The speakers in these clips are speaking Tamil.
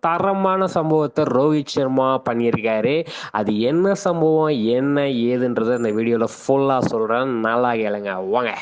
தரமான சம்பவத்தை ரோஹித் சர்மா பண்ணியிருக்காரு. அது என்ன சம்பவம் என்ன ஏதுன்றதை இந்த வீடியோவில் ஃபுல்லாக சொல்கிறேன் நல்லா கேளுங்க. வாங்க.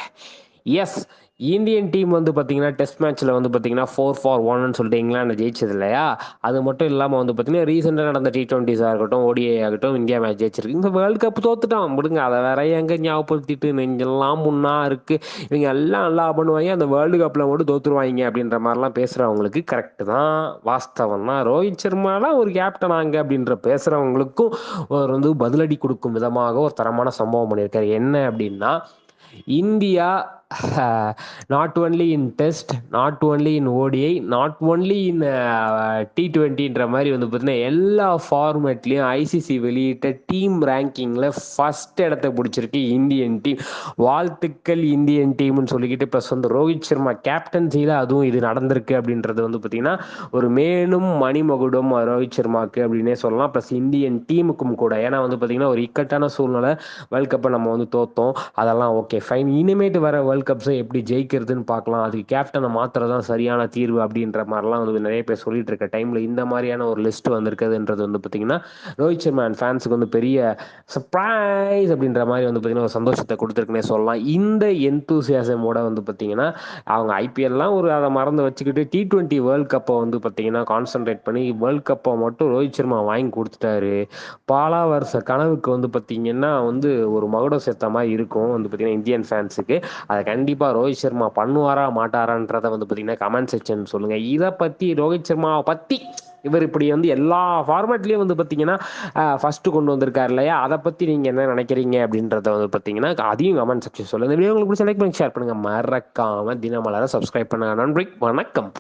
எஸ் இந்தியன் டீம் வந்து பார்த்தீங்கன்னா டெஸ்ட் மேட்ச்சில் வந்து பார்த்தீங்கன்னா ஃபோர் ஃபார் ஒன்னு சொல்லிட்டு இங்கிலாந்து ஜெயிச்சது இல்லையா? அது மட்டும் இல்லாமல் வந்து பார்த்தீங்கன்னா ரீசெண்டாக நடந்த டி டுவெண்ட்டிஸாக இருக்கட்டும் ஓடிஐ ஆகட்டும் இந்தியா மேட்ச் ஜெயிச்சிருக்கு. இந்த வேர்ல்டு கப் தோத்துட்டான். விடுங்க அதை வேற எங்கே ஞாபகப்படுத்திட்டு நெஞ்செல்லாம் முன்னா இருக்குது இவங்க எல்லாம் நல்லா பண்ணுவாங்க. அந்த வேர்ல்டு கப்பில் மட்டும் தோத்துருவாங்க அப்படின்ற மாதிரிலாம் பேசுகிறவங்களுக்கு கரெக்டு தான். வாஸ்தவம் தான். ரோஹித் சர்மாலாம் ஒரு கேப்டன் ஆங்க அப்படின்ற பேசுகிறவங்களுக்கும் ஒரு வந்து பதிலடி கொடுக்கும் விதமாக ஒரு தரமான சம்பவம் பண்ணியிருக்காரு. என்ன அப்படின்னா India not only in test not only in ODI not only in T டுவெண்ட்டின்ற மாதிரி வந்து பார்த்தீங்கன்னா எல்லா ஃபார்மேட்லேயும் ஐசிசி வெளியிட்ட டீம் ரேங்கிங்கில் ஃபஸ்ட் இடத்த பிடிச்சிருக்கு இந்தியன் டீம் வாழ்த்துக்கள் இந்தியன் டீம்னு சொல்லிக்கிட்டு ப்ளஸ் வந்து ரோஹித் சர்மா கேப்டன்சியில் அதுவும் இது நடந்திருக்கு அப்படின்றது வந்து பார்த்தீங்கன்னா ஒரு மேலும் மணிமகுடம் ரோஹித் சர்மாக்கு அப்படின்னே சொல்லலாம். ப்ளஸ் இந்தியன் டீமுக்கும் கூட. ஏன்னா வந்து பார்த்தீங்கன்னா ஒரு இக்கட்டான சூழ்நிலை. வேர்ல்ட் கப்பை நம்ம வந்து தோத்தோம். அதெல்லாம் ஓகே ஃபைன் இனிமேட்டு வர வேர்ல்ட் வேர்ல்ட் கப்ஸை எப்படி ஜெயிக்கிறதுன்னு பார்க்கலாம். அதுக்கு கேப்டனை மாத்திரம் தான் சரியான தீர்வு அப்படின்ற மாதிரிலாம் வந்து நிறைய பேர் சொல்லிட்டு இருக்க டைமில் இந்த மாதிரியான ஒரு லிஸ்ட் வந்திருக்குதுன்றது வந்து பார்த்தீங்கன்னா ரோஹித் சர்மா அண்ட் ஃபேன்ஸுக்கு வந்து பெரிய சர்ப்ரைஸ் அப்படின்ற மாதிரி வந்து பார்த்தீங்கன்னா ஒரு சந்தோஷத்தை கொடுத்துருக்குன்னே சொல்லலாம். இந்த எந்தூசியாசமோட வந்து பார்த்தீங்கன்னா அவங்க ஐபிஎல்லாம் ஒரு அதை மறந்து வச்சுக்கிட்டு டி டுவெண்ட்டி வேர்ல்ட் கப்பை வந்து பார்த்தீங்கன்னா கான்சென்ட்ரேட் பண்ணி வேர்ல்ட் கப்பை மட்டும் ரோஹித் சர்மா வாங்கி கொடுத்துட்டாரு. பாலா வருஷ கனவுக்கு வந்து பார்த்தீங்கன்னா வந்து ஒரு மகுடம் சேர்த்த மாதிரி இருக்கும் வந்து பார்த்தீங்கன்னா இந்தியன் ஃபேன்ஸுக்கு அதை கண்டிப்பாக ரோஹித் சர்மா பண்ணுவாரா மாட்டாரான்றதை வந்து பார்த்தீங்கன்னா கமெண்ட் செக்ஷன் சொல்லுங்கள் இதை பற்றி ரோஹித் சர்மாவை பற்றி இவர் இப்படி வந்து எல்லா ஃபார்மேட்லேயும் வந்து பார்த்தீங்கன்னா ஃபஸ்ட்டு கொண்டு வந்திருக்காரு இல்லையா? அதை பற்றி நீங்கள் என்ன நினைக்கிறீங்க அப்படின்றத வந்து பார்த்தீங்கன்னா அதையும் கமெண்ட் செக்ஷன் சொல்லுங்கள் இந்த வீடியோ உங்களுக்கு பிடிச்ச லைக் பண்ணி ஷேர் பண்ணுங்கள் மறக்காமல் தினமலரை சப்ஸ்கிரைப் பண்ணுங்கள் நன்றி வணக்கம்.